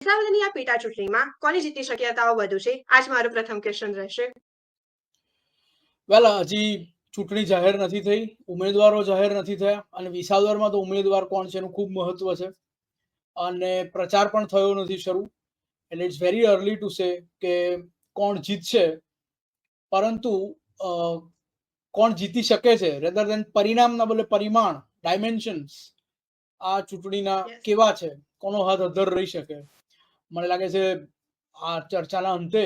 વિસાવદરની આ પેટા ચૂંટણીમાં કોની જીતની શક્યતાઓ વધુ છે? આજ મારો પ્રથમ ક્વેશ્ચન રહેશે. વેલ હજી ચૂંટણી જાહેર નથી થઈ ઉમેદવારો જાહેર નથી થયા અને વિસાવદરમાં તો ઉમેદવાર કોણ છે એનું ખૂબ મહત્વ છે. અને પ્રચાર પણ થયો નથી શરૂ. એટલે it's very early to say કે કોણ જીતશે. પરંતુ કોણ જીતી શકે છે? રેધર દેન પરિણામના બદલે પરિમાણ ડાયમેન્શન્સ આ ચૂંટણીના કેવા છે? કોનો હાથ અધર રહી શકે? મને લાગે છે આ ચર્ચાના અંતે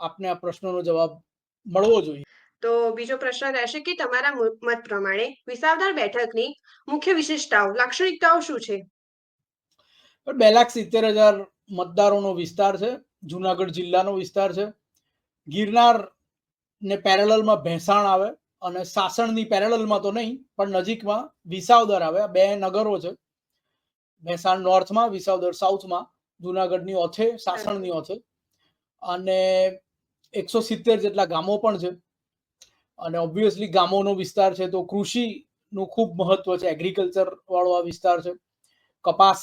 આપને આ પ્રશ્નોનો જવાબ મળવો જોઈએ. તો બીજો પ્રશ્ન રહેશે કે તમારા મત પ્રમાણે વિસાવદર બેઠકની મુખ્ય વિશેષતાઓ લાક્ષણિકતાઓ શું છે? બે લાખ સિત્તેર હજાર મતદારોનો વિસ્તાર છે જુનાગઢ જિલ્લાનો વિસ્તાર છે. ગિરનાર ને પેરેલલમાં ભેંસાણ આવે અને સાસણની પેરેલલમાં તો નહીં પણ નજીકમાં વિસાવદર આવે. આ બે નગરો છે. ભેંસાણ નોર્થમાં વિસાવદર સાઉથમાં. જુનાગઢની ઓથે, સાસણની ઓથે. અને એકસો સિત્તેર જેટલા ગામો પણ છે. અને ઓબ્વિયસલી ગામોનો વિસ્તાર છે તો કૃષિનું ખૂબ મહત્વ છે. એગ્રીકલ્ચર વાળો આ વિસ્તાર છે. કપાસ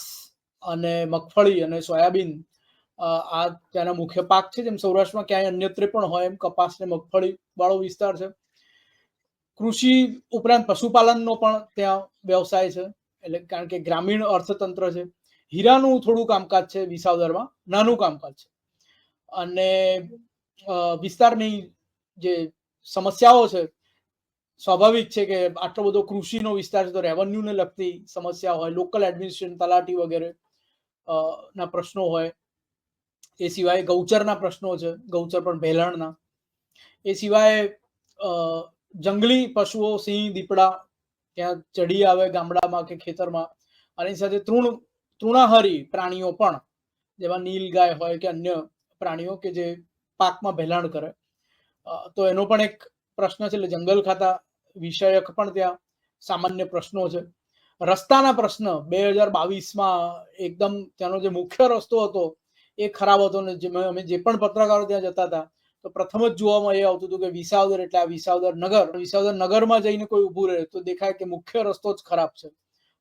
અને મગફળી અને સોયાબીન આ ત્યાંના મુખ્ય પાક છે. જેમ સૌરાષ્ટ્રમાં ક્યાંય અન્યત્ર પણ હોય એમ કપાસ ને મગફળી વાળો વિસ્તાર છે. કૃષિ ઉપરાંત પશુપાલનનો પણ ત્યાં વ્યવસાય છે. એટલે કારણ કે ગ્રામીણ અર્થતંત્ર છે. હીરાનું થોડું કામકાજ છે વિસાવદરમાં, નાનું કામકાજ છે. અને વિસ્તારની જે સમસ્યાઓ છે, સ્વાભાવિક છે કે આટલો બધો કૃષિનો વિસ્તાર છે તો રેવન્યુને લગતી સમસ્યા હોય લોકલ એડમિનિસ્ટ્રેશન તલાટી વગેરે ના પ્રશ્નો હોય. એ સિવાય ગૌચરના પ્રશ્નો છે, ગૌચર પણ ભેલણના. એ સિવાય જંગલી પશુઓ, સિંહ, દીપડા, ત્યાં ચડી આવે ગામડામાં કે ખેતરમાં. એની સાથે તૃણ તૃણાહારી પ્રાણીઓ પણ, જેમાં નીલગાય હોય કે અન્ય પ્રાણીઓ કે જે પાકમાં ભેલાણ કરે. તો એનો પણ એક પ્રશ્ન છે, એટલે જંગલ ખાતા વિષયક પણ ત્યાં સામાન્ય પ્રશ્નો છે. રસ્તાના પ્રશ્ન, બે હજાર બાવીસમાં એકદમ ત્યાંનો જે મુખ્ય રસ્તો હતો, એ ખરાબ હતો ને જે અમે જે પણ પત્રકારો ત્યાં જતા હતા, તો પ્રથમ જ જોવામાં એ આવતું હતું કે વિસાવદર, એટલે આ વિસાવદર નગર, વિસાવદર નગરમાં જઈને કોઈ ઊભું રહે, તો દેખાય કે મુખ્ય રસ્તો જ ખરાબ છે.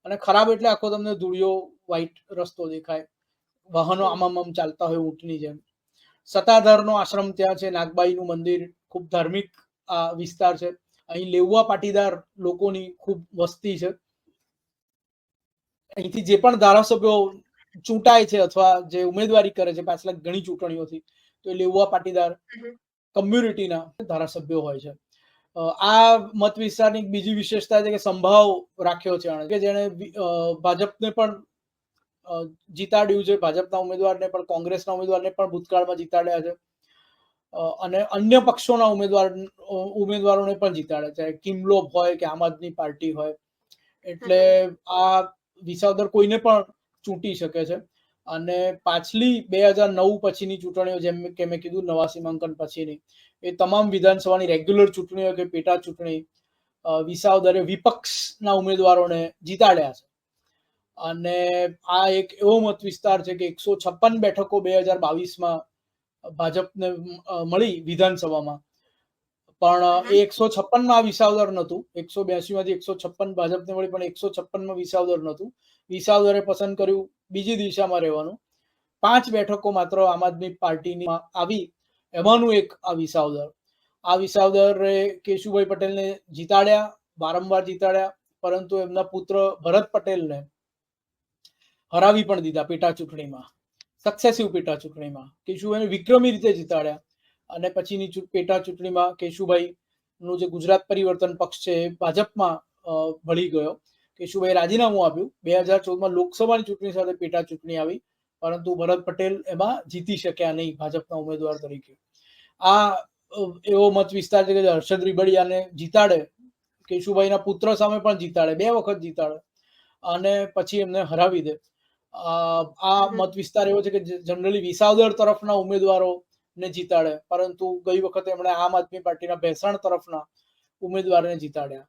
અને ખરાબ એટલે આખો તમને ધૂળિયો વ્હાઈટ રસ્તો દેખાય. વાહનો આમ આમ ચાલતા હોય ઊંટની જેમ. સતાધરનો આશ્રમ ત્યાં છે નાગબાઈનું મંદિર ખૂબ ધાર્મિક આ વિસ્તાર છે. અહીં લેવવા પાટીદાર લોકોની ખૂબ વસ્તી છે. અહીંથી જે પણ ધારાસભ્યો ચૂંટાય છે અથવા જે ઉમેદવારી કરે છે પાછલા ઘણી ચૂંટણીઓથી તો એ લેવવા પાટીદાર કમ્યુનિટીના ધારાસભ્યો હોય છે. આ મત વિસ્તારની બીજી વિશેષતા છે કે સંભાવ રાખ્યો છે કે જેણે ભાજપને પણ જીતાડ્યું છે. ભાજપના ઉમેદવારને પણ, કોંગ્રેસના ઉમેદવારને પણ ભૂતકાળમાં જીતાડ્યા છે. અને અન્ય પક્ષોના ઉમેદવાર ઉમેદવારોને પણ જીતાડ્યા છે. કિમલોબ હોય કે આમ આદમી પાર્ટી હોય. એટલે આ વિસાવદર કોઈને પણ ચૂંટી શકે છે. અને પાછલી બે હજાર નવ પછીની ચૂંટણીઓ જેમ કે મેં કીધું, નવા સીમાંકન પછીની. એ તમામ વિધાનસભાની રેગ્યુલર ચૂંટણીઓ કે પેટા ચૂંટણી વિસાવદરે વિપક્ષના ઉમેદવારોને જીતાડ્યા છે. અને આ એક એવો મત વિસ્તાર છે કે એકસો છપ્પન બેઠકો બે હજાર બાવીસમાં ભાજપને મળી વિધાનસભામાં. પણ એકસો છપ્પનમાં વિસાવદર નહોતું. એકસો બ્યાસીમાંથી એકસો છપ્પન ભાજપને મળી, પણ એકસો છપ્પનમાં વિસાવદર નહોતું. વિસાવદરે પસંદ કર્યું બીજી દિશામાં રહેવાનું. પાંચ બેઠકો માત્ર આમ આદમી પાર્ટીની આવી એમાંનું એક આ વિસાવદર આ વિસાવદરે કેશુભાઈ પટેલને જીતાડ્યા, વારંવાર જીતાડ્યા, પરંતુ એમના પુત્ર ભરત પટેલને હરાવી પણ દીધા પેટા ચૂંટણીમાં. સક્સેસિવ પેટા ચૂંટણીમાં. કેશુભાઈને વિક્રમી રીતે જીતાડ્યા અને પછીની પેટા ચૂંટણીમાં કેશુભાઈ નું જે ગુજરાત પરિવર્તન પક્ષ છે એ ભાજપમાં ભળી ગયો. કેશુભાઈ રાજીનામું આપ્યું. બે હજાર ચૌદમાં લોકસભાની ચૂંટણી સાથે પેટા ચૂંટણી આવી, પરંતુ ભરત પટેલ એમાં જીતી શક્યા નહીં ભાજપના ઉમેદવાર તરીકે. આ એવો મત વિસ્તાર છે કે હર્ષદ રીબડિયાને જીતાડે કેશુભાઈના પુત્ર સામે પણ જીતાડે બે વખત જીતાડે અને પછી એમને હરાવી દે. આ મત વિસ્તાર એવો છે કે જનરલી વિસાવદર તરફના ઉમેદવારો ને જીતાડે પરંતુ ગઈ વખતે એમણે આમ આદમી પાર્ટીના ભેસાણ તરફના ઉમેદવારને જીતાડ્યા.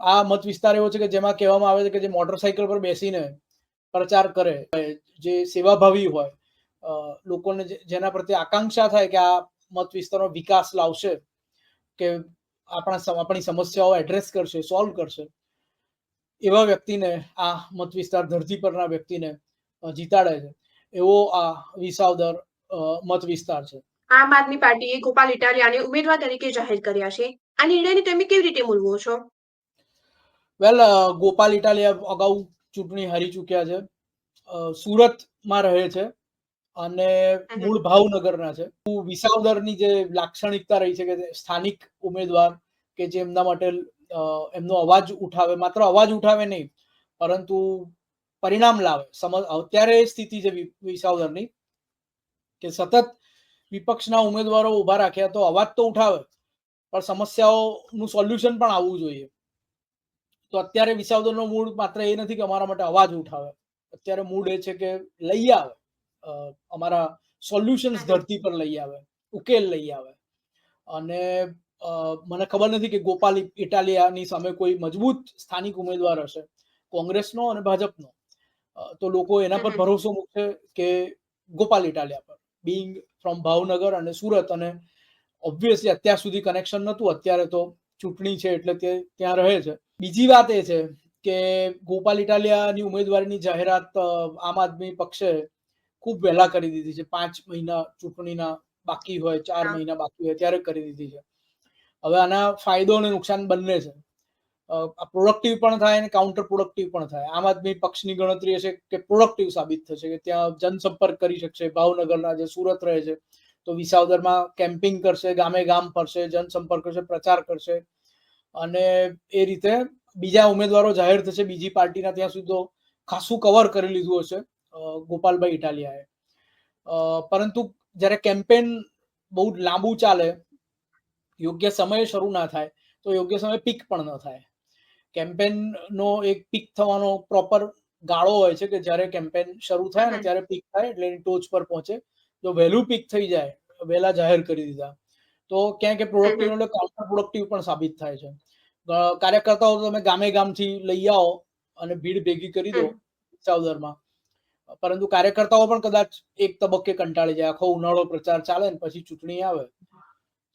આ મત વિસ્તાર એવો છે કે જેમાં કહેવામાં આવે છે કે જે મોટરસાયકલ પર બેસીને પ્રચાર કરે જે સેવાભાવી હોય લોકોને જેના પ્રત્યે આકાંક્ષા થાય કે આ મત વિસ્તારનો વિકાસ લાવશે કે આપણા આપણી સમસ્યાઓ એડ્રેસ કરશે સોલ્વ કરશે. એવા વ્યક્તિને આ મત વિસ્તાર ધરતી પરના વ્યક્તિને જીતાડે છે. એવો આ વિસાવદર મત વિસ્તાર છે. આમ આદમી પાર્ટીએ ગોપાલ ઇટાલિયાને ઉમેદવાર તરીકે જાહેર કર્યા છે. આ નિર્ણયને તમે કેવી રીતે મૂલવો છો? વેલ ગોપાલ ઇટાલિયા અગાઉ ચૂંટણી હારી ચૂક્યા છે. સુરતમાં રહે છે. અને મૂળ ભાવનગરના છે. વિસાવદરની જે લાક્ષણિકતા રહી છે કે સ્થાનિક ઉમેદવાર કે જે એમના માટે એમનો અવાજ ઉઠાવે માત્ર અવાજ ઉઠાવે નહીં પરંતુ પરિણામ લાવે. સમજ અત્યારે સ્થિતિ છે વિસાવદરની કે સતત વિપક્ષના ઉમેદવારો ઊભા રાખ્યા તો અવાજ તો ઉઠાવે પણ સમસ્યાઓનું સોલ્યુશન પણ આવવું જોઈએ. તો અત્યારે વિસાવદરનો મૂડ માત્ર એ નથી કે અમારા માટે અવાજ ઉઠાવે. અત્યારે મૂડ એ છે કે લઈ આવે. અમારા સોલ્યુશન્સ ધરતી પર લઈ આવે ઉકેલ લઈ આવે. અને મને ખબર નથી કે ગોપાલ ઇટાલિયાની સામે કોઈ મજબૂત સ્થાનિક ઉમેદવાર હશે કોંગ્રેસનો અને ભાજપનો. તો લોકો એના પર ભરોસો મૂકશે કે ગોપાલ ઇટાલિયા પર. બિંગ ફ્રોમ ભાવનગર અને સુરત અને ઓબ્વિયસલી અત્યાર સુધી કનેક્શન નહોતું અત્યારે તો ચૂંટણી છે એટલે તે ત્યાં રહે છે. બીજી વાત એ છે કે ગોપાલ ઇટાલિયાની ઉમેદવારીની જાહેરાત આમ આદમી પક્ષે ખૂબ વહેલા કરી દીધી છે. પાંચ મહિના ચૂંટણીના બાકી હોય ચાર મહિના બાકી હોય ત્યારે કરી દીધી છે. હવે આના ફાયદો અને નુકસાન બંને છે. પ્રોડક્ટિવ પણ થાય અને કાઉન્ટર પ્રોડક્ટિવ પણ થાય. આમ આદમી પક્ષની ગણતરી હશે કે પ્રોડક્ટિવ સાબિત થશે કે ત્યાં જનસંપર્ક કરી શકશે ભાવનગરના જે સુરત રહે છે તો વિસાવદરમાં કેમ્પિંગ કરશે ગામે ગામ ફરશે જનસંપર્ક કરશે પ્રચાર કરશે. અને એ રીતે બીજા ઉમેદવારો જાહેર થશે બીજી પાર્ટીના ત્યાં સુધી ખાસું કવર કરી લીધું હશે. ગોપાલભાઈ ઇટાલિયાએ. પરંતુ જ્યારે કેમ્પેન બહુ લાંબુ ચાલે યોગ્ય સમયે શરૂ ના થાય તો યોગ્ય સમયે પીક પણ ન થાય. કેમ્પેનનો એક પીક થવાનો પ્રોપર ગાળો હોય છે કે જ્યારે કેમ્પેન શરૂ થાય ને. ત્યારે પીક થાય એટલે એની ટોચ પર પહોંચે. જો વહેલું પીક થઈ જાય વહેલા જાહેર કરી દીધા તો ક્યાંક એ પ્રોડક્ટિવ એટલે કાઉન્ટર પ્રોડક્ટિવ પણ સાબિત થાય છે. કાર્યકર્તાઓ તમે ગામે ગામથી લઈ આવો અને ભીડ ભેગી કરી દો. ચાવદરમાં પરંતુ કાર્યકર્તાઓ પણ કદાચ એક તબક્કે કંટાળી જાય આખો ઉનાળો પ્રચાર ચાલે ને પછી ચૂંટણી આવે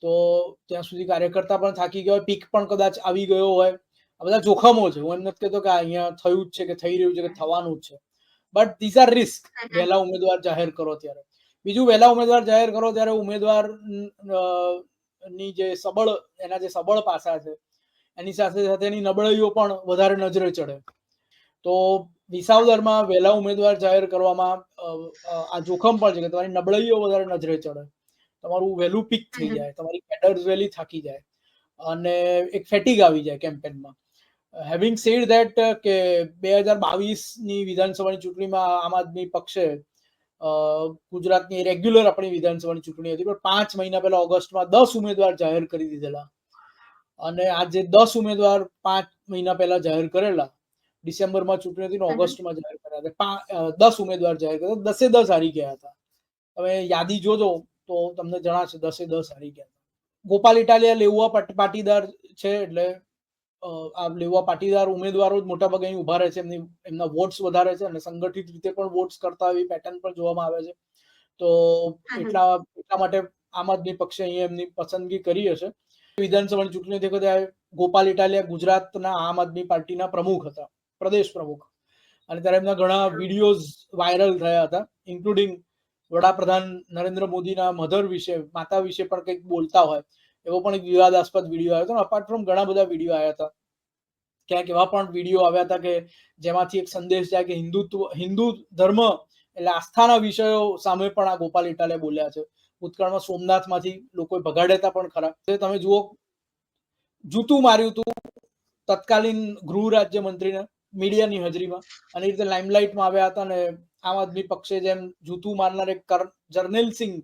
તો ત્યાં સુધી કાર્યકર્તા પણ થાકી ગયો હોય પીક પણ કદાચ આવી ગયો હોય. આ બધા જોખમો છે. હું એમ નથી કહેતો કે અહીંયા થયું જ છે કે થઈ રહ્યું છે કે થવાનું જ છે. But this are risk. વહેલા ઉમેદવાર જાહેર કરો ત્યારે. બીજું વહેલા ઉમેદવાર જાહેર કરો ત્યારે ઉમેદવારની જે સબળ એના જે સબળ પાસા છે એની સાથે સાથે એની નબળાઈઓ પણ વધારે નજરે ચડે. તો વિસાવદરમાં વહેલા ઉમેદવાર જાહેર કરવામાં આ જોખમ પણ છે કે તમારી નબળાઈઓ વધારે નજરે ચડે. તમારું વહેલું પીક થઈ જાય તમારી કેડર્સ વહેલી થાકી જાય અને એક ફેટિગ આવી જાય કેમ્પેનમાં હેવિંગ સેડ ધેટ કે બે હજાર બાવીસની વિધાનસભાની ચૂંટણીમાં આમ આદમી પક્ષે ગુજરાતની રેગ્યુલર આપણી વિધાનસભાની ચૂંટણી હતી પણ પાંચ મહિના પહેલા ઓગસ્ટમાં દસ ઉમેદવાર જાહેર કરી દીધેલા. અને આજે દસ ઉમેદવાર પાંચ મહિના પહેલા જાહેર કરેલા. ડિસેમ્બરમાં ચૂંટણી હતી ને ઓગસ્ટમાં જાહેર કર્યા હતા. દસ ઉમેદવાર જાહેર કર્યા દસે દસ હારી ગયા હતા. તમે યાદી જોજો તો તમને જણાશે દસે દસ હારી ગયા હતા. ગોપાલ ઇટાલિયા લેવા પાટીદાર છે એટલે આ લેવા પાટીદાર ઉમેદવારો જ મોટાભાગે અહીં ઊભા રહે છે. એમની એમના વોટ્સ વધારે છે અને સંગઠિત રીતે પણ વોટ્સ કરતા એવી પેટર્ન પણ જોવામાં આવે છે. તો એટલા એટલા માટે આમ આદમી પક્ષે અહીંયા એમની પસંદગી કરી હશે. વિધાનસભાની ચૂંટણી વખતે ગોપાલ ઇટાલિયા ગુજરાતના આમ આદમી પાર્ટીના પ્રમુખ હતા. પ્રદેશ પ્રમુખ. અને ત્યારે એમના ઘણા વિડીયોઝ વાયરલ થયા હતા ઇન્ક્લુડિંગ વડાપ્રધાન નરેન્દ્ર મોદીના મધર વિશે માતા વિશે પણ કંઈક બોલતા હોય એવો પણ એક વિવાદાસ્પદ વીડિયો આવ્યો હતો. અપાર્ટ ફ્રોમ ઘણા બધા વીડિયો આવ્યા હતા ક્યાંક એવા પણ વીડિયો આવ્યા હતા કે જેમાંથી એક સંદેશ જાય કે હિન્દુત્વ હિન્દુ ધર્મ એટલે આસ્થાના વિષયો સામે પણ આ ગોપાલ ઇટાલે બોલ્યા છે. ભૂતકાળમાં સોમનાથમાંથી લોકોએ ભગાડ્યા પણ ખરા. તમે જુઓ જૂતું માર્યું હતું તત્કાલીન ગૃહ રાજ્ય મંત્રીને. મીડિયાની હાજરીમાં. અને એ રીતે લાઇમલાઇટમાં આવ્યા હતા અને આમ આદમી પક્ષે જેમ જૂતું મારનાર એક જર્નેલ સિંહ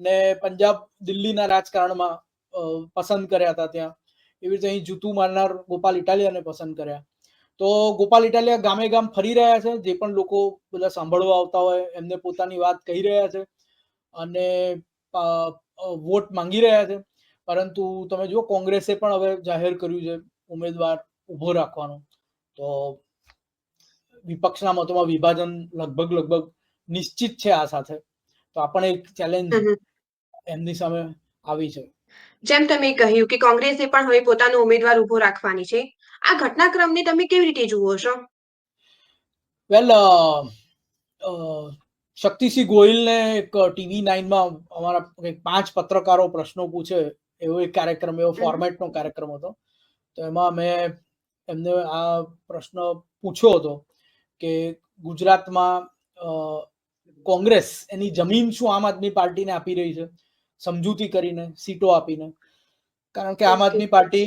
ને પંજાબ દિલ્હીના રાજકારણમાં પસંદ કર્યા હતા ત્યાં. એવી રીતે અહીં જૂતું મારનાર ગોપાલ ઇટાલિયાને પસંદ કર્યા. તો ગોપાલ ઇટાલિયા ગામે ગામ ફરી રહ્યા છે, જે પણ લોકો બધા સાંભળવા આવતા હોય, એમને પોતાની વાત કહી રહ્યા છે અને વોટ માંગી રહ્યા છે. પરંતુ તમે જુઓ, કોંગ્રેસે પણ હવે જાહેર કર્યું છે ઉમેદવાર ઊભો રાખવાનો. તો વિપક્ષના મતોમાં વિભાજન લગભગ લગભગ નિશ્ચિત છે આ સાથે. તો આ પણ એક ચેલેન્જ એમની સામે આવી છે. જેમ તમે કહ્યું કે કોંગ્રેસે પણ હવે પોતાનો ઉમેદવાર ઊભો રાખવાની છે. આ ઘટનાક્રમને તમે કેવી રીતે જુઓ છો? વેલ શક્તિસિંહ ગોહિલને એક ટીવી નાઇનમાં અમારા પાંચ પત્રકારો પ્રશ્નો પૂછે એવો એક કાર્યક્રમ એવો ફોર્મેટનો કાર્યક્રમ હતો. તો એમાં મેં એમને આ પ્રશ્ન પૂછ્યો હતો કે ગુજરાતમાં કોંગ્રેસ એની જમીન શું આમ આદમી પાર્ટીને આપી રહી છે? સમજૂતી કરીને સીટો આપીને. કારણ કે આમ આદમી પાર્ટી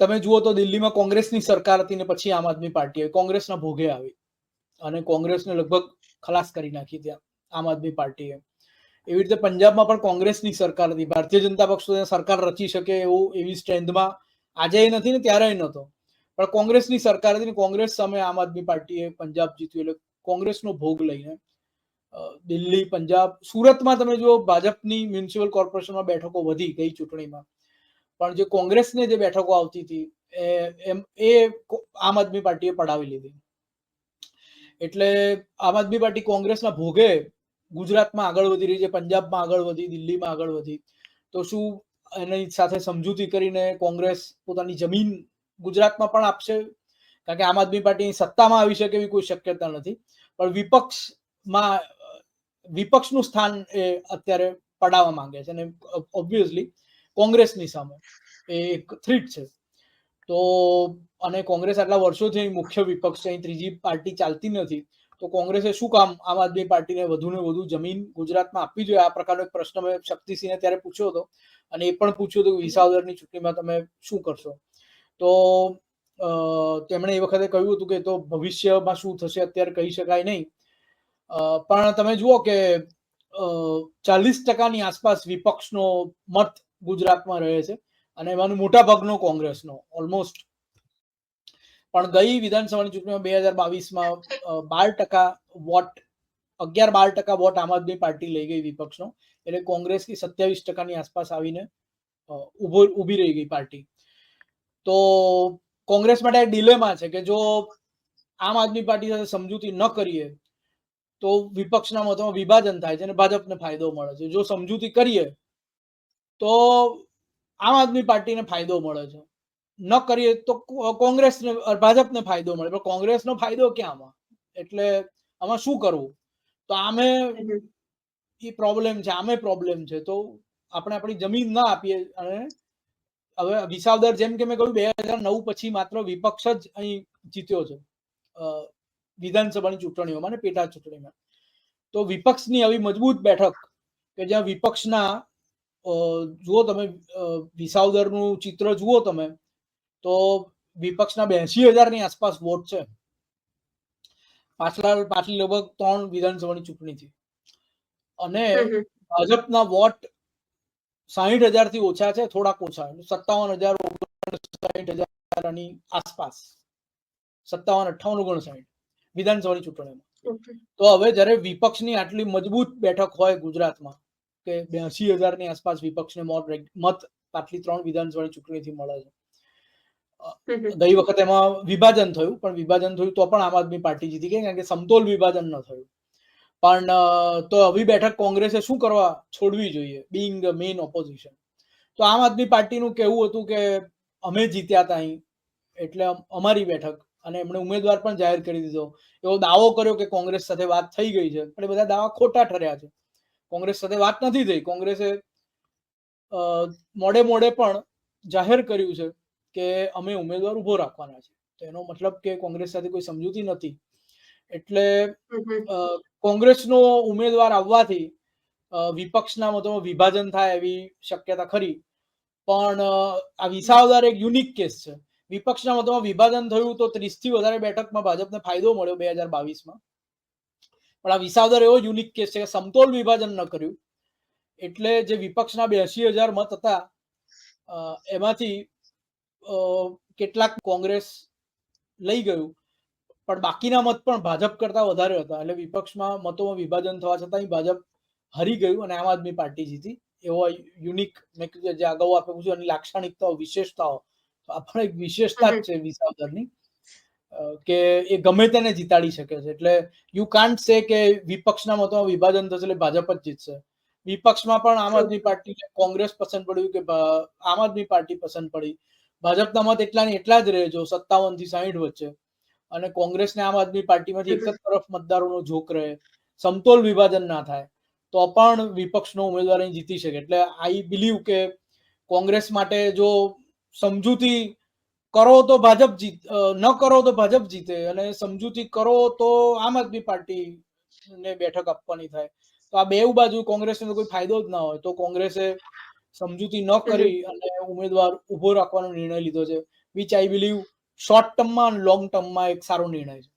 તમે જુઓ તો દિલ્હીમાં કોંગ્રેસની સરકાર હતી ને પછી આમ આદમી પાર્ટી આવી. કોંગ્રેસના ભોગે આવી. અને કોંગ્રેસને લગભગ ખલાસ કરી નાખી ત્યાં આમ આદમી પાર્ટીએ. એવી રીતે પંજાબમાં પણ કોંગ્રેસની સરકાર હતી. ભારતીય જનતા પક્ષ સરકાર રચી શકે એવું એવી સ્ટ્રેન્થમાં આજે નથી ને ત્યારે નહોતો. પણ કોંગ્રેસની સરકાર હતી કોંગ્રેસ સામે આમ આદમી પાર્ટીએ પંજાબ જીત્યું એટલે કોંગ્રેસનો ભોગ લઈને દિલ્હી, પંજાબ, સુરતમાં તમે જુઓ, ભાજપની મ્યુનિસિપલ કોર્પોરેશનમાં બેઠકો વધી ગઈ ચૂંટણીમાં. પણ જે કોંગ્રેસને જે બેઠકો આવતી હતી, એ, એમ, એ આમ આદમી પાર્ટીએ પડાવી લીધી. એટલે આમ આદમી પાર્ટી કોંગ્રેસના ભોગે ગુજરાતમાં આગળ વધી રહી છે, પંજાબમાં આગળ વધી, દિલ્હીમાં આગળ વધી. તો શું એની સાથે સમજૂતી કરીને કોંગ્રેસ પોતાની જમીન ગુજરાતમાં પણ આપશે. કારણ કે આમ આદમી પાર્ટી સત્તામાં આવી શકે એવી કોઈ શક્યતા નથી. પણ વિપક્ષમાં, વિપક્ષનું સ્થાન એ અત્યારે પડાવવા માંગે છે. અને ઓબ્વિયસલી કોંગ્રેસની સામે એ એક થ્રીટ છે. તો અને કોંગ્રેસ આટલા વર્ષોથી મુખ્ય વિપક્ષ છે. ત્રીજી પાર્ટી ચાલતી નથી. તો કોંગ્રેસે શું કામ આમ આદમી પાર્ટીને વધુ ને વધુ જમીન ગુજરાતમાં આપવી જોઈએ? આ પ્રકારનો એક પ્રશ્ન મેં શક્તિસિંહને ત્યારે પૂછ્યો હતો. અને એ પણ પૂછ્યું હતું વિસાવદરની ચૂંટણીમાં તમે શું કરશો? તો તેમણે એ વખતે કહ્યું હતું કે તો ભવિષ્યમાં શું થશે અત્યારે કહી શકાય નહીં. પણ તમે જુઓ કે ચાલીસ ટકાની આસપાસ વિપક્ષનો મત ગુજરાતમાં રહે છે અને એમાંનો મોટા ભાગનો કોંગ્રેસનો, ઓલમોસ્ટ. પણ ગઈ વિધાનસભાની ચૂંટણીમાં બે હજાર બાવીસમાં બાર ટકા વોટ, અગિયાર બાર ટકા વોટ આમ આદમી પાર્ટી લઈ ગઈ વિપક્ષનો. એટલે કોંગ્રેસની સત્યાવીસ ટકાની આસપાસ આવીને ઊભો ઊભી રહી ગઈ પાર્ટી. તો કોંગ્રેસ માટે ડિલેમાં છે કે જો આમ આદમી પાર્ટી સાથે સમજૂતી ન કરીએ તો વિપક્ષના મતોમાં વિભાજન થાય છે અને ભાજપને ફાયદો મળે છે. જો સમજૂતી કરીએ તો આમ આદમી પાર્ટીને ફાયદો મળે છે. ન કરીએ તો કોંગ્રેસને ભાજપને ફાયદો મળે. પણ કોંગ્રેસનો ફાયદો ક્યાં આમાં એટલે આમાં શું કરવું? તો આમે એ પ્રોબ્લેમ છે આમે પ્રોબ્લેમ છે. તો આપણે આપણી જમીન ના આપીએ અને હવે વિસાવદર જેમ કે મેં કહ્યું બે હજાર નવ પછી માત્ર વિપક્ષ જ અહીં જીત્યો છે વિધાનસભાની ચૂંટણીઓમાં ને પેટા ચૂંટણીમાં. તો વિપક્ષની આવી મજબૂત બેઠક કે જ્યાં વિપક્ષના જુઓ તમે વિસાવદરનું ચિત્ર જુઓ તમે તો વિપક્ષના બેસી હજારની આસપાસ વોટ છે. પાછલા પાછલી લગભગ ત્રણ વિધાનસભાની ચૂંટણીથી. અને ભાજપના વોટ સાહીઠ હજારથી ઓછા છે થોડાક ઓછા. સત્તાવન હજાર સાહીઠ હજારની આસપાસ. સત્તાવન અઠ્ઠાવન ઓગણસાઠ વિધાનસભાની ચૂંટણીમાં. તો હવે જ્યારે વિપક્ષની આટલી મજબૂત બેઠક હોય ગુજરાતમાં કે બ્યાસી હજારની આસપાસ વિપક્ષને મત મત આટલી ત્રણ વિધાનસભાની ચૂંટણીથી મળે છે. ગઈ વખત એમાં વિભાજન થયું પણ વિભાજન થયું તો પણ આમ આદમી પાર્ટી જીતી ગઈ કારણ કે સમતોલ વિભાજન ન થયું. પણ તો આવી બેઠક કોંગ્રેસે શું કરવા છોડવી જોઈએ? બિંગ મેઇન ઓપોઝિશન તો આમ આદમી પાર્ટીનું કહેવું હતું કે, અમે જીત્યા હતા અહીં એટલે અમારી બેઠક. અને એમણે ઉમેદવાર પણ જાહેર કરી દીધો. એવો દાવો કર્યો કે કોંગ્રેસ સાથે વાત થઈ ગઈ છે. પણ એ બધા દાવા ખોટા ઠર્યા છે. કોંગ્રેસ સાથે વાત નથી થઈ. કોંગ્રેસે મોડે મોડે પણ જાહેર કર્યું છે કે, અમે ઉમેદવાર ઊભો રાખવાના છે. તો એનો મતલબ કે કોંગ્રેસ સાથે કોઈ સમજૂતી નથી. એટલે કોંગ્રેસનો ઉમેદવાર આવવાથી વિપક્ષના મતોમાં વિભાજન થાય એવી શક્યતા ખરી. પણ આ વિસાવદર એક યુનિક કેસ છે. વિપક્ષના મતોમાં વિભાજન થયું તો ત્રીસથી વધારે બેઠકમાં ભાજપને ફાયદો મળ્યો બે હજાર બાવીસમાં. પણ આ વિસાવદર એવો યુનિક કેસ છે કે સમતોલ વિભાજન ન કર્યું. એટલે જે વિપક્ષના બેસી હજાર મત હતા એમાંથી કેટલાક કોંગ્રેસ લઈ ગયું. પણ બાકીના મત પણ ભાજપ કરતા વધારે હતા. એટલે વિપક્ષમાં મતોમાં વિભાજન થવા છતાં ભાજપ હરી ગયું અને આમ આદમી પાર્ટી જીતી. એવો યુનિક મેં કીધું જે અગાઉ આપણે પૂછ્યું એની લાક્ષણિકતાઓ વિશેષતાઓ. આ પણ એક વિશેષતા જ છે વિસાવદરની કે એ ગમે તેને જીતાડી શકે છે. એટલે યુ કાન્ટ સે કે વિપક્ષના મતોમાં વિભાજન થશે એટલે ભાજપ જ જીતશે. વિપક્ષમાં પણ આમ આદમી પાર્ટીને કોંગ્રેસ પસંદ પડ્યું કે આમ આદમી પાર્ટી પસંદ પડી. ભાજપના મત એટલા ને એટલા જ રહે જો સત્તાવનથી સાહીઠ વચ્ચે. અને કોંગ્રેસને આમ આદમી પાર્ટીમાંથી એક જ તરફ મતદારોનો ઝોક રહે, સમતોલ વિભાજન ના થાય, તો પણ વિપક્ષનો ઉમેદવાર અહીં જીતી શકે. એટલે આઈ બિલીવ કે કોંગ્રેસ માટે જો સમજૂતી કરો તો ભાજપ જીત ન કરો તો ભાજપ જીતે અને સમજૂતી કરો તો આમ આદમી પાર્ટી ને બેઠક આપવાની થાય. તો આ બેઉ બાજુ કોંગ્રેસને કોઈ ફાયદો જ ના હોય તો કોંગ્રેસે સમજૂતી ન કરી અને ઉમેદવાર ઊભો રાખવાનો નિર્ણય લીધો છે વિચ આઈ બિલીવ શોર્ટ ટર્મમાં અને લોંગ ટર્મમાં એક સારો નિર્ણય છે.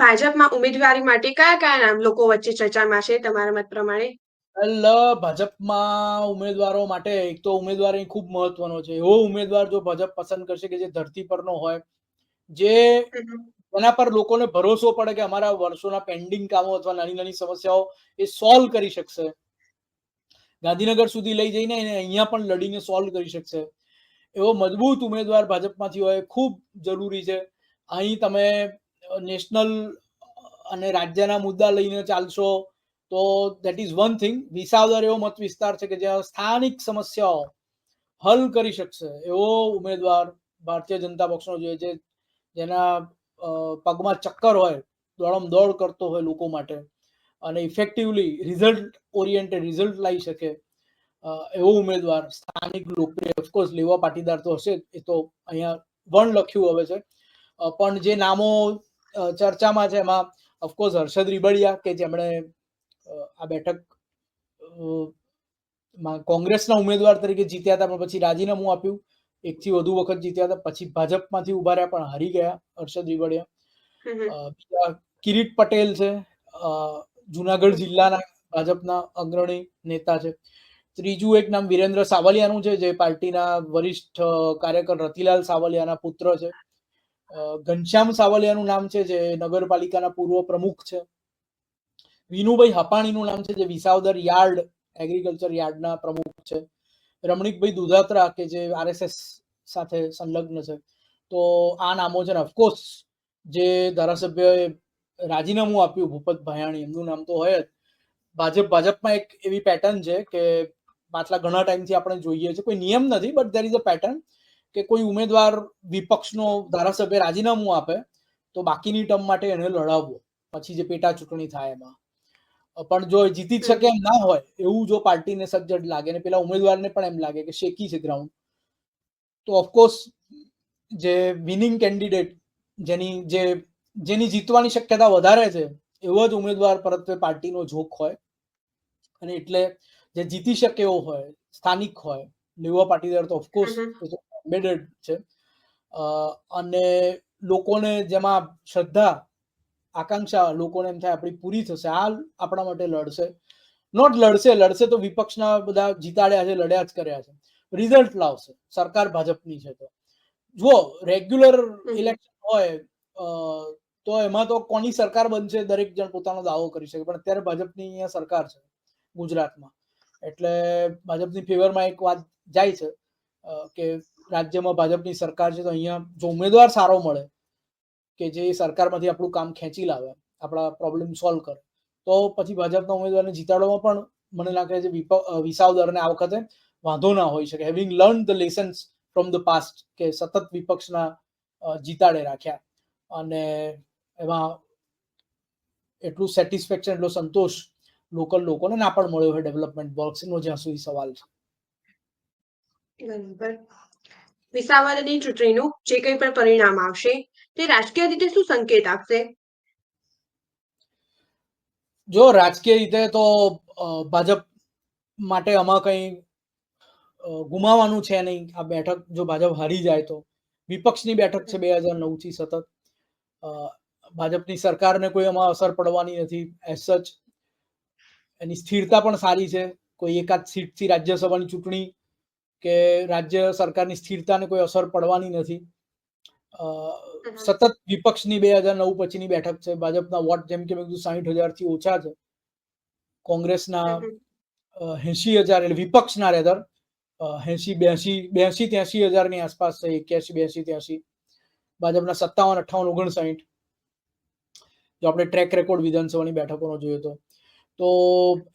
ભાજપમાં ઉમેદવારી માટે કયા કયા નામ લોકો વચ્ચે ચર્ચામાં છે તમારા મત પ્રમાણે? વેલ ભાજપમાં ઉમેદવારો માટે એક તો ઉમેદવારી ખૂબ મહત્વનો છે. એવો ઉમેદવાર જો ભાજપ પસંદ કરશે કે જે ધરતી પરનો હોય જે એના પર લોકોને ભરોસો પડે કે અમારા વર્ષોના પેન્ડિંગ કામો અથવા નાની નાની સમસ્યાઓ એ સોલ્વ કરી શકશે. ગાંધીનગર સુધી લઈ જઈને એને અહીંયા પણ લડીને સોલ્વ કરી શકશે. એવો મજબૂત ઉમેદવાર ભાજપમાંથી હોય ખૂબ જરૂરી છે. અહીં તમે નેશનલ અને રાજ્યના મુદ્દા લઈને ચાલશો તો that is one thing Visavadar એવો મત વિસ્તાર છે કે જ્યાં સ્થાનિક સમસ્યાઓ હલ કરી શકશે એવો ઉમેદવાર ભારતીય જનતા પક્ષનો જોઈએ છે, જેના પગમાં ચક્કર હોય, દોડમ દોડ કરતો હોય લોકો માટે અને ઇફેક્ટિવલી રિઝલ્ટ ઓરિએન્ટેડ રિઝલ્ટ લાવી શકે એવો ઉમેદવાર સ્થાનિક લોકપ્રિય ઓફકોર્સ લેવા પાટીદાર તો હશે એ તો અહીંયા વણ લખ્યું હવે છે. પણ જે નામો ચર્ચામાં છે એમાં ઓફકોર્સ હર્ષદ રીબડિયા કે જેમણે આ બેઠક કોંગ્રેસના ઉમેદવાર તરીકે જીત્યા હતા પણ પછી રાજીનામું આપ્યું. એકથી વધુ વખત જીત્યા હતા પછી ભાજપમાંથી ઊભા રહ્યા પણ હારી ગયા હર્ષદ રીબડિયા. બીજા કિરીટ પટેલ છે. જુનાગઢ જિલ્લાના ભાજપના અગ્રણી નેતા છે. ત્રીજું એક નામ વિરેન્દ્ર સાવલિયાનું છે, જે પાર્ટીના વરિષ્ઠ કાર્યકર રતિલાલ સાવલિયાના પુત્ર છે. ઘનશ્યામ સાવલિયાનું નામ છે, જે નગરપાલિકાના પૂર્વ પ્રમુખ છે. વિનુભાઈ હપાણીનું નામ છે, જે વિસાવદર યાર્ડ એગ્રીકલ્ચર યાર્ડના પ્રમુખ છે. રમણીકભાઈ દુધાત્રા, કે જે આરએસએસ સાથે સંલગ્ન છે. તો આ નામો છે ને ઓફકોર્સ જે ધારાસભ્યએ રાજીનામું આપ્યું, ભૂપત ભાયાણી, એમનું નામ તો હોય જ. ભાજપ, ભાજપમાં એક એવી પેટર્ન છે કે પાછલા ઘણા ટાઈમથી આપણે જોઈએ છે. કોઈ નિયમ નથી but there is a pattern કે કોઈ ઉમેદવાર વિપક્ષનો ધારાસભ્ય રાજીનામું આપે, તો બાકીની ટર્મ માટે એને લડાવવો, પછી જે પેટા ચૂંટણી થાય એમાં. પણ જો જીતી શકે એમ ના હોય, એવું જો પાર્ટીને સજ્જડ લાગે ને પેલા ઉમેદવારને પણ એમ લાગે કે શેકી છે ગ્રાઉન્ડ તો ઓફકોર્સ જે વિનિંગ કેન્ડિડેટ જેની, જે, જેની જીતવાની શક્યતા વધારે છે, એવો જ ઉમેદવાર પરત્વે પાર્ટીનો ઝોક હોય. અને એટલે જે જીતી શકે એવો હોય સ્થાનિક હોય યુવા પાટીદાર તો ઓફકોર્સ એમ્બેડેડ છે. અને લોકોને જેમાં શ્રદ્ધા આકાંક્ષા લોકોને એમ થાય આપણી પૂરી થશે. આ આપણા માટે લડશે. નોટ લડશે લડશે તો વિપક્ષના બધા જીતાડ્યા છે લડ્યા જ કર્યા છે. રિઝલ્ટ લાવશે. સરકાર ભાજપની છે તો. જુઓ રેગ્યુલર ઇલેક્શન હોય તો એમાં તો કોની સરકાર બનશે દરેક જણ પોતાનો દાવો કરી શકે. પણ અત્યારે ભાજપની અહીંયા સરકાર છે ગુજરાતમાં. એટલે ભાજપની ફેવરમાં એક વાત જાય છે કે રાજ્યમાં ભાજપની સરકાર છે તો અહીંયા જો ઉમેદવાર સારો મળે કે જે સરકારમાંથી આપણું કામ ખેંચી લાવે, આપણા પ્રોબ્લેમ સોલ્વ કરે, તો પછી ભાજપના ઉમેદવારને જીતાડવામાં પણ મને લાગે છે વિસાવદરને આ વખતે વાંધો ના હોઈ શકે. Having learn the lessons from the past કે સતત વિપક્ષના જીતાડે રાખ્યા અને એમાં એટલું સેટિસ્ફેક્શન એટલો સંતોષ લોકલ લોકોને ના પણ મળ્યો હોય ડેવલપમેન્ટ વર્ક્સનો જ્યાં સુધી સવાલ છે. બરાબર. વિસાવદરની ચૂંટણીનું જે કંઈ પણ પરિણામ આવશે તે રાજકીય રીતે શું સંકેત આપશે? જો રાજકીય રીતે તો ભાજપ માટે આમાં કંઈ ગુમાવાનું છે નહીં. આ બેઠક જો ભાજપ હારી જાય તો. વિપક્ષની બેઠક છે બે હજાર નવથી સતત. ભાજપની સરકારને કોઈ એમાં અસર પડવાની નથી. એઝ સચ એની સ્થિરતા પણ સારી છે. કોઈ એકાદ સીટથી રાજ્યસભાની ચૂંટણી કે રાજ્ય સરકારની સ્થિરતાને કોઈ અસર પડવાની નથી. સતત વિપક્ષની બે હજાર નવ પછીની બેઠક છે. ભાજપના વોટ જેમ કે મેં કીધું સાહીઠ હજારથી ઓછા છે. કોંગ્રેસના એસી હજાર એટલે વિપક્ષના રેધર એસી બ્યાસી બ્યાસી ત્યાસી હજારની આસપાસ છે. એક્યાસી બ્યાસી ત્યાસી ભાજપના સત્તાવન અઠ્ઠાવન ઓગણસાઠ. જો આપણે ટ્રેક રેકોર્ડ વિધાનસભાની બેઠકોનો જોઈએ તો. તો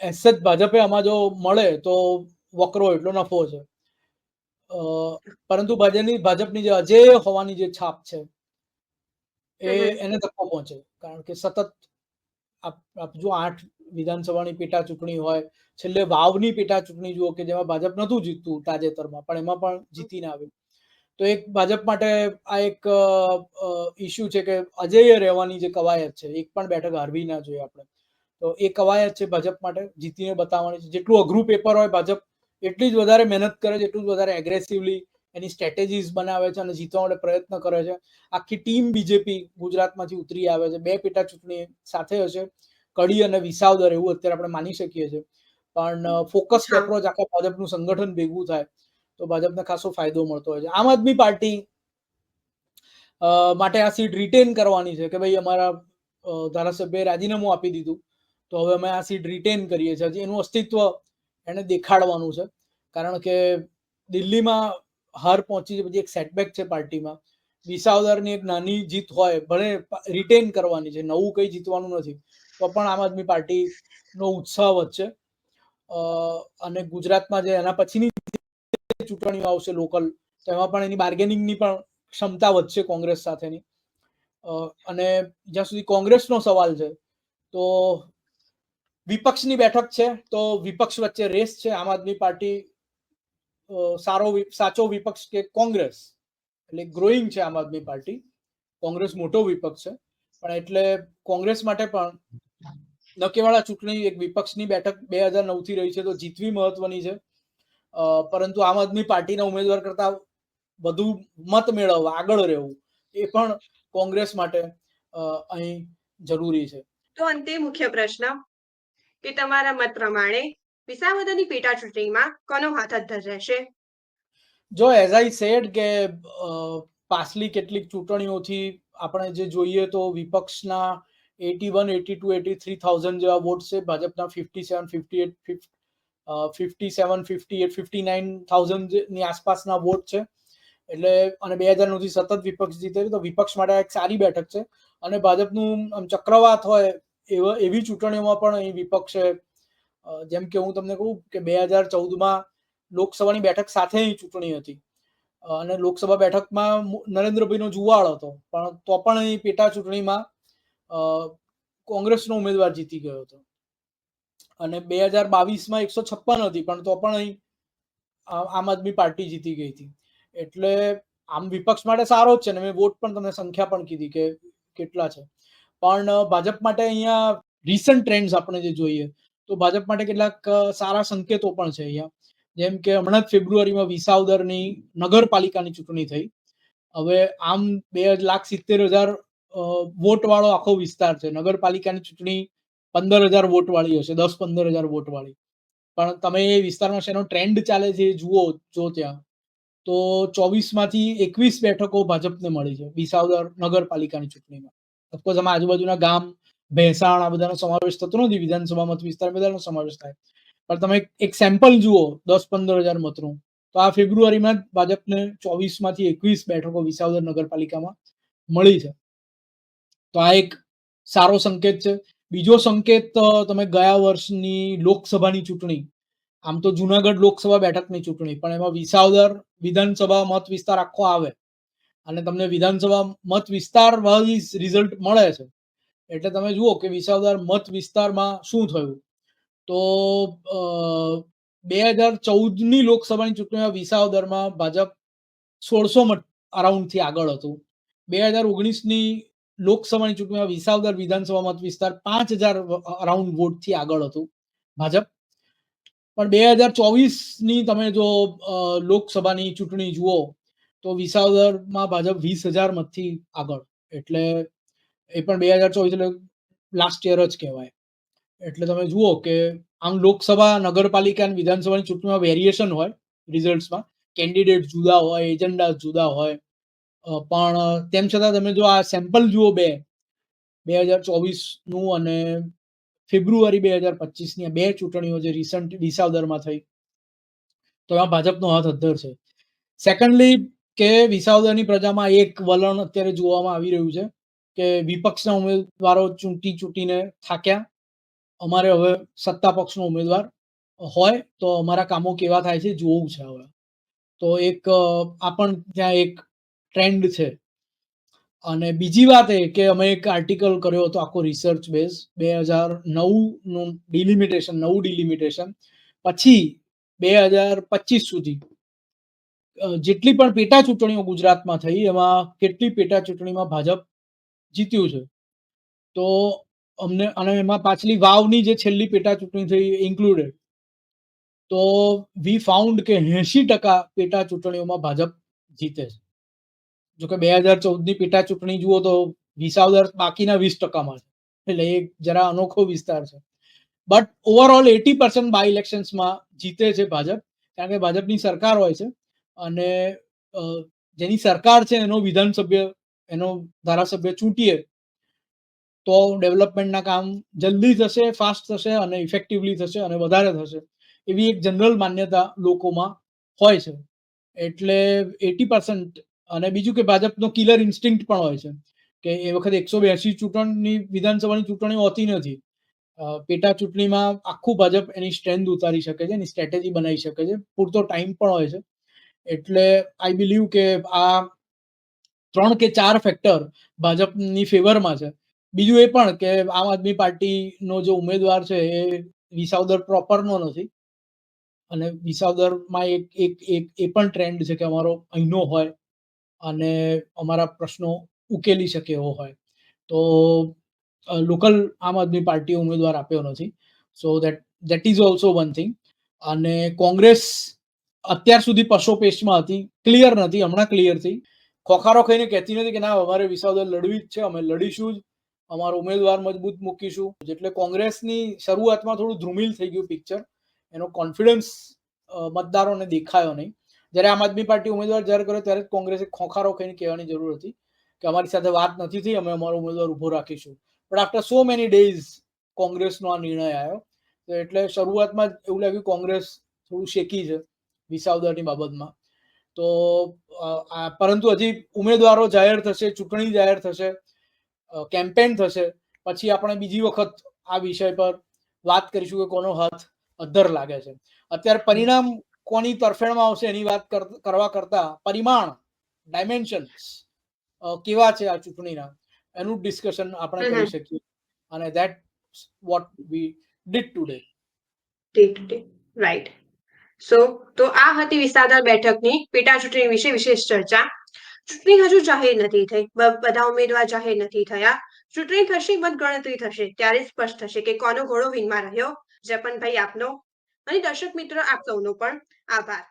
એસ ભાજપે આમાં જો મળે તો વકરો એટલો નફો છે. અ, પરંતુ ભાજપની ભાજપની જે અજેય હોવાની જે છાપ છે એ એને ધક્કો પહોંચે. કારણ કે સતત આપ જો આઠ વિધાનસભાની પેટા ચૂંટણી હોય છેલ્લે વાવની પેટા ચૂંટણી જુઓ કે જેમાં ભાજપ નહોતું જીતતું તાજેતરમાં પણ એમાં પણ જીતીને આવ્યું. તો એક ભાજપ માટે આ એક ઇસ્યુ છે કે અજેય રહેવાની જે કવાયત છે એક પણ બેઠક હારવી ના જોઈએ આપણે. તો એ કવાયત છે ભાજપ માટે જીતીને બતાવવાની છે. જેટલું અઘરું પેપર હોય ભાજપ એટલી જ વધારે મહેનત કરે છે એટલું જ વધારે એગ્રેસિવલી એની સ્ટ્રેટેજીસ બનાવે છે અને જીતવા માટે પ્રયત્ન કરે છે. આખી ટીમ બીજેપી ગુજરાતમાંથી ઉતરી આવે છે. બે પેટા ચૂંટણી સાથે હશે. કડી અને વિસાવદર એવું અત્યારે આપણે માની શકીએ છીએ. પણ ફોકસ. એપ્રોચ આખા ભાજપનું સંગઠન ભેગું થાય તો ભાજપને ખાસો ફાયદો મળતો હોય છે. આમ આદમી પાર્ટી માટે આ સીટ રિટેન કરવાની છે કે ભાઈ અમારા ધારાસભ્યએ રાજીનામું આપી દીધું. તો હવે અમે આ સીટ રિટેન કરીએ છીએ. હજી એનું અસ્તિત્વ એને દેખાડવાનું છે. કારણ કે દિલ્હીમાં હાર પહોંચી છે, પછી એક સેટબેક છે પાર્ટીમાં. વિસાવદરની એક નાની જીત હોય, ભલે રિટેન કરવાની છે, નવું કંઈ જીતવાનું નથી, તો પણ આમ આદમી પાર્ટીનો ઉત્સાહ વધશે. અને ગુજરાતમાં જે એના પછીની ચૂંટણીઓ આવશે લોકલ, તો એમાં પણ એની બાર્ગેનિંગની પણ ક્ષમતા વધશે કોંગ્રેસ સાથેની. અને જ્યાં સુધી કોંગ્રેસનો સવાલ છે, તો વિપક્ષની બેઠક છે, તો વિપક્ષ વચ્ચે રેસ છે, આમ આદમી પાર્ટી સારો સાચો વિપક્ષ કે કોંગ્રેસ? એટલે ગ્રોઈંગ છે આમ આદમી પાર્ટી. કોંગ્રેસ મોટો વિપક્ષ છે, પણ એટલે કોંગ્રેસ માટે પણ નકેવાળા ચૂંટણી એક વિપક્ષની બેઠક બે હજાર નવથી રહી છે, તો જીતવી મહત્વની છે. પરંતુ આમ આદમી પાર્ટીના ઉમેદવાર કરતા વધુ મત મેળવવા, આગળ રહેવું, એ પણ કોંગ્રેસ માટે અહીં જરૂરી છે. તો અંતે મુખ્ય પ્રશ્ન કે તમારા મત પ્રમાણે વિસાવદરની પેટા ચૂંટણીમાં કોનો હાથ અદ્ધર રહેશે? જો એઝ આઈ સેડ કે પાછલી કેટલીક ચૂંટણીઓથી આપણે જે જોઈએ તો વિપક્ષના eighty one, eighty two, eighty three thousand જેવા વોટ છે. ભાજપના fifty seven fifty eight fifty seven fifty eight fifty nine થાઉઝન્ડની આસપાસના વોટ છે. એટલે, અને બે હજાર સુધી સતત વિપક્ષ જીતે તો વિપક્ષ માટે એક સારી બેઠક છે. અને ભાજપનું આમ ચક્રવાત હોય એવા, એવી ચૂંટણીઓમાં પણ અહીં વિપક્ષે જેમ કે હું તમને કહું કે બે હજાર ચૌદમાં લોકસભાની બેઠક સાથે ચૂંટણી હતી. અને લોકસભા બેઠકમાં નરેન્દ્રભાઈનો જુવાળ હતો. પણ તો પણ અહીં પેટા ચૂંટણીમાં કોંગ્રેસનો ઉમેદવાર જીતી ગયો હતો. અને બે હજાર બાવીસમાં એકસો છપ્પન હતી, પણ તો પણ અહીં આમ આદમી પાર્ટી જીતી ગઈ હતી. એટલે આમ વિપક્ષ માટે સારો જ છે ને, મેં વોટ પણ તમને સંખ્યા પણ કીધી કે કેટલા છે. પણ ભાજપ માટે અહીંયા રિસન્ટ ટ્રેન્ડ્સ આપણે જે જોઈએ, તો ભાજપ માટે કેટલાક સારા સંકેતો પણ છે અહીંયા. જેમ કે હમણાં જ ફેબ્રુઆરીમાં વિસાવદરની નગરપાલિકાની ચૂંટણી થઈ. હવે આમ બે લાખ સિત્તેર હજાર વોટવાળો આખો વિસ્તાર છે. નગરપાલિકાની ચૂંટણી પંદર હજાર વોટવાળી હશે, દસ પંદર હજાર વોટવાળી. પણ તમે એ વિસ્તારમાં શેનો ટ્રેન્ડ ચાલે છે જુઓ, જો ત્યાં, તો ચોવીસમાંથી એકવીસ બેઠકો ભાજપને મળી છે, વિસાવદર નગરપાલિકાની ચૂંટણીમાં. ઓફકોર્સ આમાં આજુબાજુના ગામ, ભેંસાણ, આ બધાનો સમાવેશ થતો નથી. વિધાનસભા મત વિસ્તાર બધાનો સમાવેશ થાય. પણ તમે એક- સેમ્પલ જુઓ, દસ પંદર હજાર મતનું, તો આ ફેબ્રુઆરીમાં ભાજપને ચોવીસમાંથી એકવીસ બેઠકો વિસાવદર નગરપાલિકામાં મળી છે. તો આ એક સારો સંકેત છે. બીજો સંકેત તમે ગયા વર્ષની લોકસભાની ચૂંટણી, આમ તો જુનાગઢ લોકસભા બેઠકની ચૂંટણી, પણ એમાં વિસાવદર વિધાનસભા મત વિસ્તાર આખો આવે. અને તમને વિધાનસભા મત વિસ્તાર વાઇઝ રિઝલ્ટ મળે છે. એટલે તમે જુઓ કે વિસાવદર મત વિસ્તારમાં શું થયું? તો બે હજાર ચૌદની લોકસભાની ચૂંટણીમાં વિસાવદરમાં ભાજપ સોળસો મત અરાઉન્ડથી આગળ હતું. બે હજાર ઓગણીસની લોકસભાની ચૂંટણીમાં વિસાવદર વિધાનસભા મત વિસ્તાર પાંચ હજાર અરાઉન્ડ વોટથી આગળ હતું ભાજપ. પણ બે હજાર ચોવીસની તમે જો લોકસભાની ચૂંટણી જુઓ તો વિસાવદરમાં ભાજપ વીસ હજાર મતથી આગળ. એટલે એ પણ બે હજાર ચોવીસ એટલે લાસ્ટ યર જ કહેવાય. એટલે તમે જુઓ કે આમ લોકસભા, નગરપાલિકા અને વિધાનસભાની ચૂંટણીમાં વેરિએશન હોય રિઝલ્ટમાં કેન્ડિડેટ જુદા હોય એજન્ડા જુદા હોય. પણ તેમ છતાં તમે જો આ સેમ્પલ જુઓ બે બે હજાર ચોવીસનું અને ફેબ્રુઆરી બે હજાર પચીસની બે ચૂંટણીઓ જે રિસન્ટ વિસાવદરમાં થઈ, તો એમાં ભાજપનો હાથ અદ્ધર છે. સેકન્ડલી કે વિસાવદરની પ્રજામાં એક વલણ અત્યારે જોવામાં આવી રહ્યું છે કે વિપક્ષના ઉમેદવારો ચૂંટી ચૂંટીને થાક્યા. અમારે હવે સત્તા પક્ષનો ઉમેદવાર હોય તો અમારા કામો કેવા થાય છે જોવું છે હવે. તો એક આ પણ ત્યાં એક ટ્રેન્ડ છે. અને બીજી વાત એ કે અમે એક આર્ટિકલ કર્યો હતો આખો રિસર્ચ બેઝ બે હજાર નવનું ડિલિમિટેશન, નવું ડિલિમિટેશન. પછી બે હજાર પચીસ સુધી જેટલી પણ પેટા ચૂંટણીઓ ગુજરાતમાં થઈ, એમાં કેટલી પેટા ચૂંટણીમાં ભાજપ જીત્યું છે? તો અમને, અને એમાં પાછલી વાવની જે છેલ્લી પેટા ચૂંટણી થઈ ઇન્ક્લુડેડ તો વી ફાઉન્ડ કે એંશી ટકા પેટા ચૂંટણીઓમાં ભાજપ જીતે છે. જો કે બે હજાર ચૌદની પેટા ચૂંટણી જુઓ તો વિસાવદર બાકીના વીસ ટકામાં છે. એટલે એ જરા અનોખો વિસ્તાર છે. But overall eighty percent by ઇલેક્શન્સમાં જીતે છે ભાજપ. કારણ કે ભાજપની સરકાર હોય છે. અને જેની સરકાર છે એનો વિધાનસભ્ય, એનો ધારાસભ્ય ચૂંટીએ, તો ડેવલપમેન્ટના કામ જલ્દી થશે, ફાસ્ટ થશે અને ઇફેક્ટિવલી થશે અને વધારે થશે. એવી એક જનરલ માન્યતા લોકોમાં હોય છે. એટલે એટી પર્સન્ટ અને બીજું કે ભાજપનો કિલર ઇન્સ્ટિંક્ટ પણ હોય છે કે એ વખતે એકસો બ્યાસી ચૂંટણી, વિધાનસભાની ચૂંટણીઓ હોતી નથી. પેટા ચૂંટણીમાં આખું ભાજપ એની સ્ટ્રેન્થ ઉતારી શકે છે, એની સ્ટ્રેટેજી બનાવી શકે છે. પૂરતો ટાઈમ પણ હોય છે. એટલે આઈ બિલીવ કે આ ત્રણ કે ચાર ફેક્ટર ભાજપની ફેવરમાં છે. બીજું એ પણ કે આમ આદમી પાર્ટીનો જે ઉમેદવાર છે એ વિસાવદર પ્રોપરનો નથી. અને વિસાવદરમાં એક એક એક, એ પણ ટ્રેન્ડ છે કે અમારો અહીંનો હોય અને અમારા પ્રશ્નો ઉકેલી શકે એવો હોય. તો લોકલ આમ આદમી પાર્ટીએ ઉમેદવાર આપ્યો નથી. So that that is also one thing અને કોંગ્રેસ અત્યાર સુધી પશોપેશમાં હતી ક્લિયર નથી, હમણાં ક્લિયર થઈ. ખોખારો ખાઈને કહેતી નથી કે ના અમારે વિસાવદર લડવી જ છે, અમે લડીશું જ. અમારો ઉમેદવાર મજબૂત મૂકીશું. એટલે કોંગ્રેસની શરૂઆતમાં થોડું ધ્રુમિલ થઈ ગયું પિક્ચર એનો કોન્ફિડન્સ મતદારોને દેખાયો નહીં. જ્યારે આમ આદમી પાર્ટી ઉમેદવાર જ્યારે કર્યો ત્યારે જ કોંગ્રેસે ખોખારો ખાઈને કહેવાની જરૂર હતી કે અમારી સાથે વાત નથી થઈ, અમે અમારો ઉમેદવાર ઊભો રાખીશું. પણ આફ્ટર સો મેની ડેઝ કોંગ્રેસનો આ નિર્ણય આવ્યો એટલે શરૂઆતમાં જ એવું લાગ્યું કોંગ્રેસ થોડું શેકી છે. વિસાવદરની બાબતમાં. તો પરંતુ હજી ઉમેદવારો જાહેર થશે ચૂંટણી જાહેર થશે કેમ્પેન થશે પછી આપણે બીજી વખત આ વિષય પર વાત કરીશું કે કોનો હાથ અધર લાગે છે. અત્યારે પરિણામ કોની તરફેણમાં આવશે એની વાત કરવા કરતા પરિમાણ ડાયમેન્શન્સ કેવા છે આ ચૂંટણીના એનું ડિસ્કશન આપણે કરી શકીએ. અને that what we did today day to day right so તો આ હતી વિસાવદર બેઠકની પેટા ચૂંટણી વિશે વિશેષ ચર્ચા. ચૂંટણી હજુ જાહેર નથી થઈ. બધા ઉમેદવાર જાહેર નથી થયા. ચૂંટણી થશે, મતગણતરી થશે, ત્યારે સ્પષ્ટ થશે કે કોનો ઘોડો વિનમાં રહ્યો. જપનભાઈ આપનો. અને દર્શક મિત્રો, આપ સૌનો પણ આભાર.